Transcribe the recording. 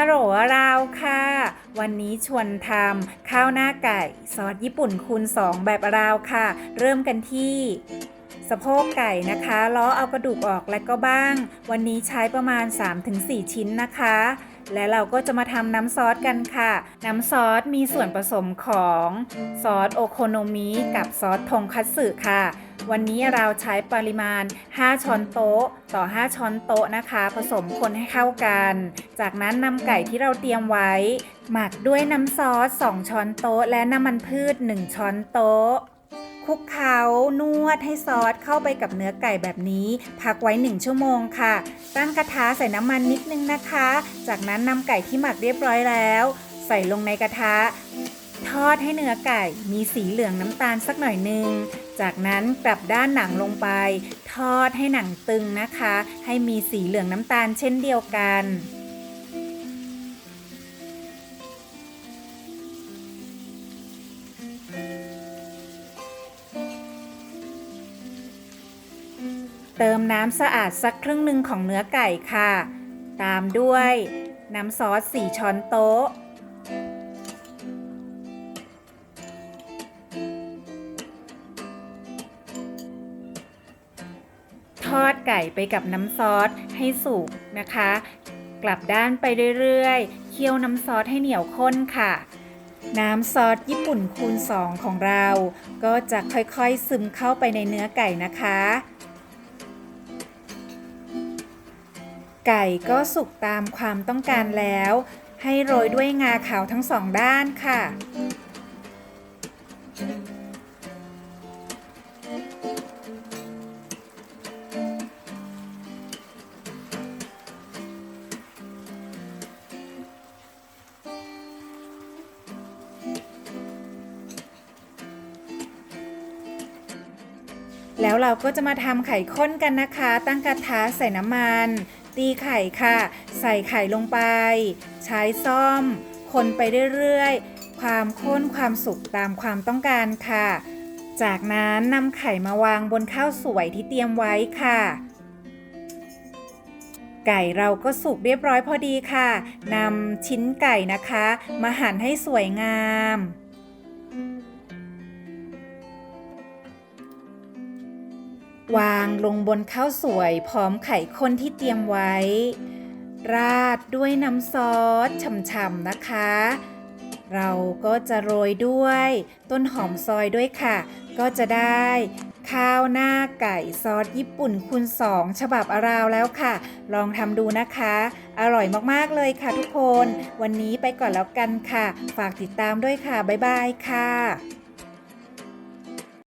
ฮัลโหลราค่ะ วันนี้ชวนทำข้าวหน้าไก่ซอสญี่ปุ่นคูณ 2 แบบราค่ะ เริ่มกันที่ สะโพกไก่นะคะล้อเอากระดูกออกและก็บ้าง วันนี้ใช้ประมาณ 3-4 ชิ้นนะคะ และเราก็จะมาทำน้ำซอสกันค่ะ น้ำซอสมีส่วนผสมของ ซอสโอโคโนมิกับซอสทงคัตสึค่ะ วันนี้เราใช้ปริมาณ 5 ช้อนโต๊ะ ต่อ 5 ช้อนโต๊ะนะคะ ผสมคนให้เข้ากัน จากนั้นนำไก่ที่เราเตรียมไว้ หมักด้วยน้ำซอส 2 ช้อนโต๊ะ และน้ำมันพืช 1 ช้อนโต๊ะคลุกเคล้านวดให้ซอสเข้าไปกับเนื้อไก่แบบนี้ พักไว้ 1 ชั่วโมงค่ะ ตั้งกระทะใส่น้ำมันนิดนึงนะคะ จากนั้นนำไก่ที่หมักเรียบร้อยแล้ว ใส่ลงในกระทะ ทอดให้เนื้อไก่มีสีเหลืองน้ำตาลสักหน่อยหนึ่ง จากนั้นกลับด้านหนังลงไป ทอดให้หนังตึงนะคะ ให้มีสีเหลืองน้ำตาลเช่นเดียวกันเติมน้ำสะอาดสักครึ่งหนึ่งของเนื้อไก่ค่ะ ตามด้วยน้ำซอส 4 ช้อนโต๊ะ ทอดไก่ไปกับน้ำซอสให้สุกนะคะ กลับด้านไปเรื่อยๆ เคี่ยวน้ำซอสให้เหนียวข้นค่ะ น้ำซอสญี่ปุ่นคูณ 2 ของเรา ก็จะค่อยๆซึมเข้าไปในเนื้อไก่นะคะ ไก่ก็สุกตามความต้องการแล้ว ให้โรยด้วยงาขาวทั้งสองด้านค่ะ แล้วเราก็จะมาทำไข่ข้นกันนะคะ ตั้งกระทะใส่น้ำมัน ตีไข่ค่ะ ใส่ไข่ลงไป ใช้ซ่อม คนไปเรื่อยๆ ความข้นความสุกตามความต้องการค่ะ จากนั้นนำไข่มาวางบนข้าวสวยที่เตรียมไว้ค่ะ ไก่เราก็สุกเรียบร้อยพอดีค่ะนำชิ้นไก่นะคะ มาหั่นให้สวยงาม วางลงบนข้าวสวยพร้อมไข่ข้นที่เตรียมไว้ ราดด้วยน้ำซอสฉ่ำๆนะคะ เราก็จะโรยด้วย ต้นหอมซอยด้วยค่ะ ก็จะได้ ข้าวหน้าไก่ซอสญี่ปุ่นคูณ2ฉบับอาราวแล้วค่ะ ลองทำดูนะคะ อร่อยมากๆเลยค่ะทุกคน วันนี้ไปก่อนแล้วกันค่ะ ฝากติดตามด้วยค่ะ บ๊ายบายค่ะ